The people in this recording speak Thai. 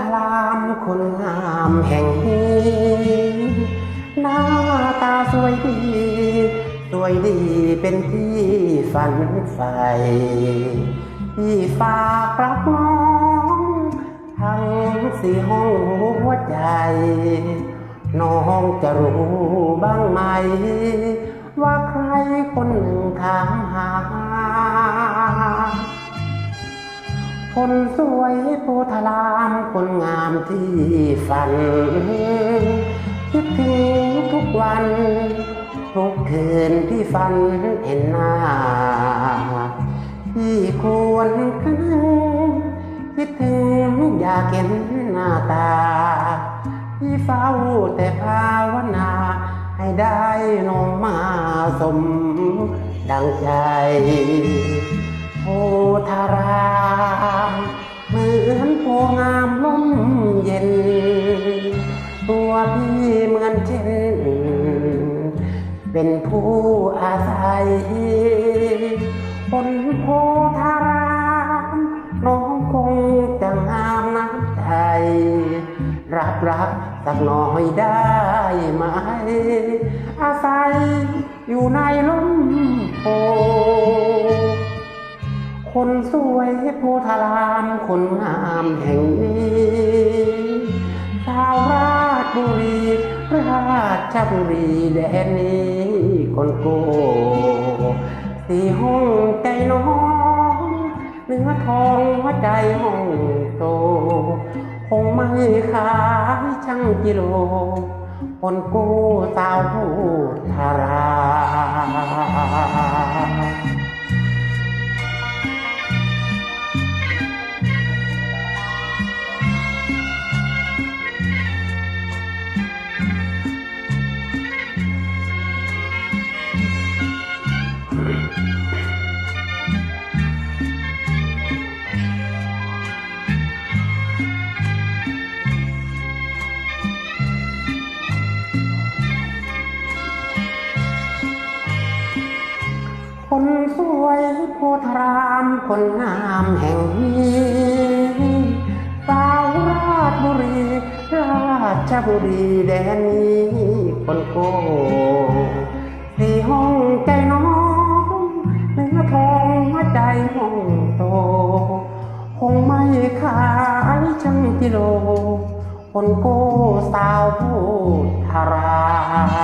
ธารามคนงามแห่งนี้หน้าตาสวยดี สวยดีเป็นที่ฝันใฝ่ที่ฝากรักน้องทั้งสี่ห้องหัวใจ น้องจะรู้บ้างไหม วยโพธารามคนงามที่ฝัน คิดถึงทุกวันทุกคืนที่ฝันเห็นหน้าที่ควรคืนคิดถึงอยากเห็นหน้าตา ที่เฝ้าแต่ภาวนา ให้ได้น้องมาสมดังใจโพธาราม เป็นผู้อาศัยบนโพธารามน้องคงจะงามน้ำใจ รับรักสักหน่อยได้ไหม อาศัยอยู่ในลมโพคนสวยโพธารามคนงามแห่งนี้ ราชบุรีแดนนี้คนโกสีห้องใจน้องเนื้อทองหัวใจห้องโตคงไม่ขายช่างกิโลคนโก้สาวผู้ทารา คนสวยโพธารามคนงามแห่งนี้สาวราชบุรี ราชบุรีแดนนี้คนโกสี่ห้องใจน้องเนื้อทองหัวใจห้องโต คงไม่ขายช่างกิโล คนโก้สาวผู้ธาราม